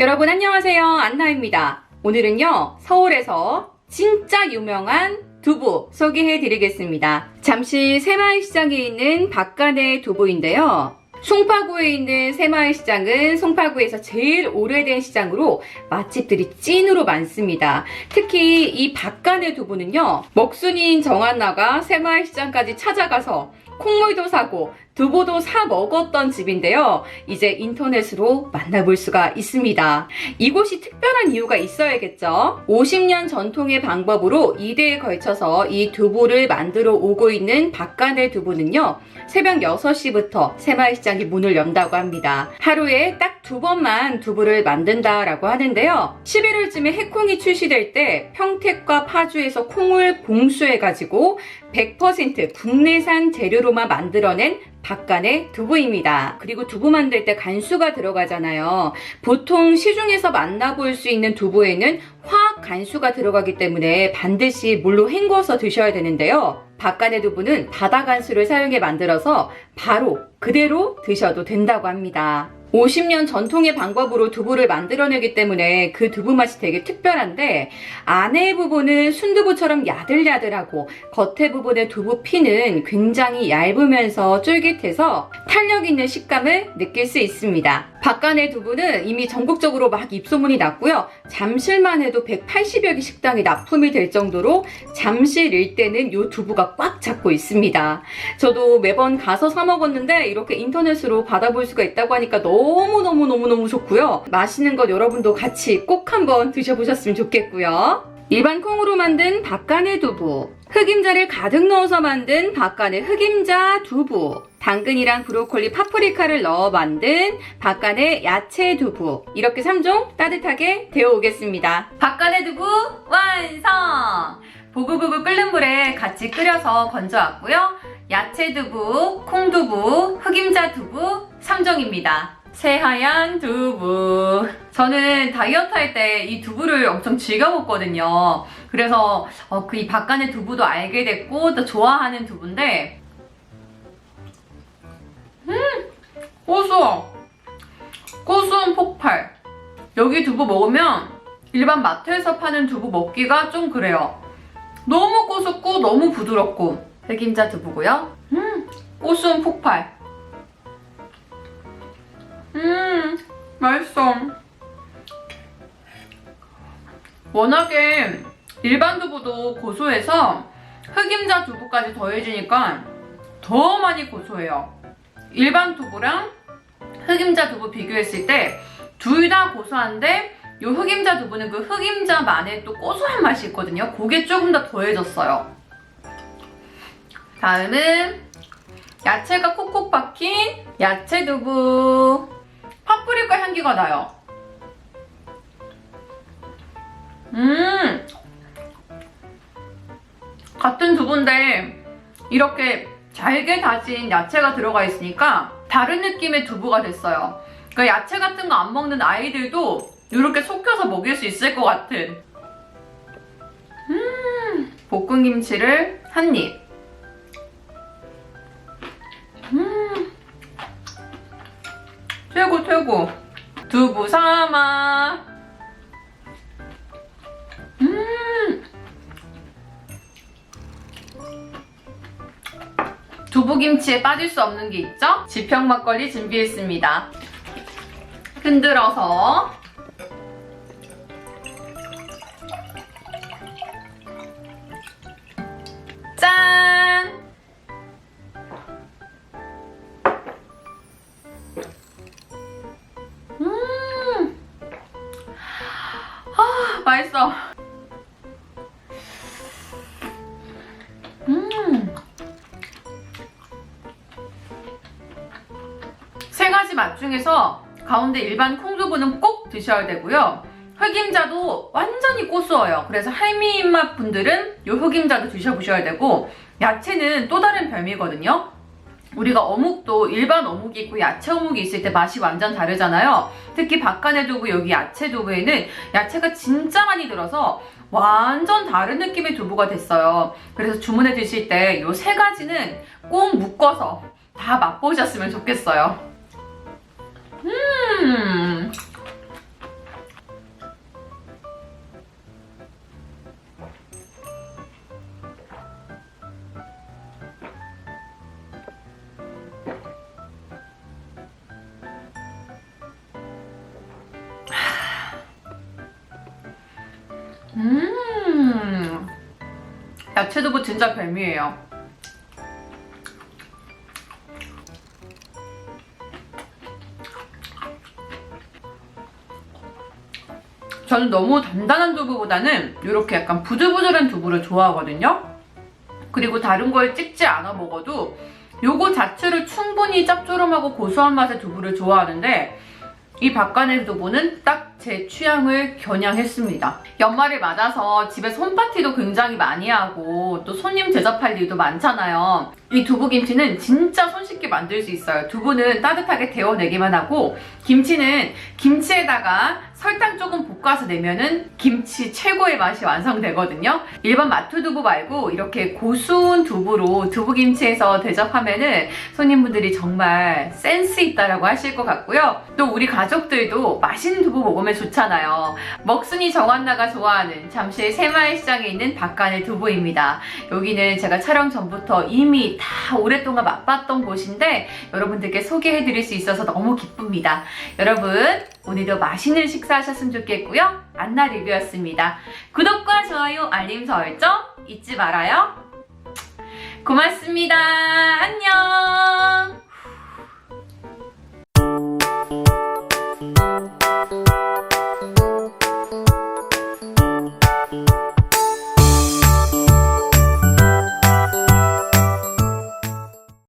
여러분 안녕하세요. 안나입니다. 오늘은요, 서울에서 진짜 유명한 두부 소개해 드리겠습니다. 잠시 새마을시장에 있는 박간의 두부인데요. 송파구에 있는 새마을시장은 송파구에서 제일 오래된 시장으로 맛집들이 찐으로 많습니다. 특히 이 박간의 두부는요, 먹순이인 정한나가 새마을시장까지 찾아가서 콩물도 사고 두부도 사 먹었던 집인데요. 이제 인터넷으로 만나볼 수가 있습니다. 이곳이 특별한 이유가 있어야겠죠. 50년 전통의 방법으로 2대에 걸쳐서 이 두부를 만들어 오고 있는 박간의 두부는요. 새벽 6시부터 새마을시장이 문을 연다고 합니다. 하루에 딱 두 번만 두부를 만든다라고 하는데요. 11월쯤에 해콩이 출시될 때 평택과 파주에서 콩을 공수해가지고 100% 국내산 재료로만 만들어낸 박간의 두부입니다. 그리고 두부 만들 때 간수가 들어가잖아요. 보통 시중에서 만나볼 수 있는 두부에는 화학 간수가 들어가기 때문에 반드시 물로 헹궈서 드셔야 되는데요. 박간의 두부는 바다 간수를 사용해 만들어서 바로 그대로 드셔도 된다고 합니다. 50년 전통의 방법으로 두부를 만들어내기 때문에 그 두부 맛이 되게 특별한데 안에 부분은 순두부처럼 야들야들하고 겉에 부분의 두부 피는 굉장히 얇으면서 쫄깃해서 탄력 있는 식감을 느낄 수 있습니다. 박간의 두부는 이미 전국적으로 막 입소문이 났고요. 잠실만 해도 180여 개 식당이 납품이 될 정도로 잠실 일대는 이 두부가 꽉 잡고 있습니다. 저도 매번 가서 사 먹었는데 이렇게 인터넷으로 받아볼 수가 있다고 하니까 너무너무너무너무 좋고요. 맛있는 것 여러분도 같이 꼭 한번 드셔보셨으면 좋겠고요. 일반 콩으로 만든 박간의 두부, 흑임자를 가득 넣어서 만든 박간의 흑임자 두부, 당근이랑 브로콜리, 파프리카를 넣어 만든 박간의 야채 두부, 이렇게 3종 따뜻하게 데워 오겠습니다. 박간의 두부 완성! 보글보글 끓는 물에 같이 끓여서 건져왔고요. 야채 두부, 콩 두부, 흑임자 두부 3종입니다. 새하얀 두부. 저는 다이어트 할 때 이 두부를 엄청 즐겨 먹거든요. 그래서 어, 그이 박간의 두부도 알게 됐고 또 좋아하는 두부인데 음! 고소! 고소한 폭발. 여기 두부 먹으면 일반 마트에서 파는 두부 먹기가 좀 그래요. 너무 고소고 너무 부드럽고 흑임자 두부고요. 음, 고소한 폭발. 음, 맛있어. 워낙에 일반 두부도 고소해서 흑임자 두부까지 더해지니까 더 많이 고소해요. 일반 두부랑 흑임자 두부 비교했을 때 둘 다 고소한데 이 흑임자 두부는 그 흑임자만의 또 고소한 맛이 있거든요. 그게 조금 더 더해졌어요. 다음은 야채가 콕콕 박힌 야채 두부. 향기가 나요. 음! 같은 두부인데 이렇게 잘게 다진 야채가 들어가 있으니까 다른 느낌의 두부가 됐어요. 그러니까 야채 같은 거 안 먹는 아이들도 이렇게 속혀서 먹일 수 있을 것 같은. 음, 볶음김치를 한 입. 음, 최고 최고. 두부 삼아. 음. 두부김치에 빠질 수 없는 게 있죠? 지평 막걸리 준비했습니다. 흔들어서 맛있어. 음! 세 가지 맛 중에서 가운데 일반 콩두부는 꼭 드셔야 되고요. 흑임자도 완전히 고소해요. 그래서 할미 입맛 분들은 이 흑임자도 드셔보셔야 되고 야채는 또 다른 별미거든요. 우리가 어묵도 일반 어묵이 있고 야채 어묵이 있을 때 맛이 완전 다르잖아요. 특히 박간의 두부 여기 야채 두부에는 야채가 진짜 많이 들어서 완전 다른 느낌의 두부가 됐어요. 그래서 주문해 드실 때 이 세 가지는 꼭 묶어서 다 맛보셨으면 좋겠어요. 음. 야채두부 진짜 별미예요. 저는 너무 단단한 두부보다는 이렇게 약간 부들부들한 두부를 좋아하거든요. 그리고 다른 걸 찍지 않아 먹어도 요거 자체를 충분히 짭조름하고 고소한 맛의 두부를 좋아하는데 이 박간의 두부는 딱 제 취향을 겨냥했습니다. 연말을 맞아서 집에서 홈파티도 굉장히 많이 하고 또 손님 대접할 일도 많잖아요. 이 두부김치는 진짜 손쉽게 만들 수 있어요. 두부는 따뜻하게 데워내기만 하고 김치는 김치에다가 설탕 조금 볶아서 내면은 김치 최고의 맛이 완성되거든요. 일반 마트 두부 말고 이렇게 고수운 두부로 두부김치에서 대접하면은 손님분들이 정말 센스 있다라고 하실 것 같고요. 또 우리 가족들도 맛있는 두부 먹으면 좋잖아요. 먹순이 정한나가 좋아하는 잠실 새마을시장에 있는 박간의 두부입니다. 여기는 제가 촬영 전부터 이미 다 오랫동안 맛봤던 곳인데 여러분들께 소개해드릴 수 있어서 너무 기쁩니다. 여러분 오늘도 맛있는 식사하셨으면 좋겠고요. 안나 리뷰였습니다. 구독과 좋아요, 알림 설정 잊지 말아요. 고맙습니다. 안녕.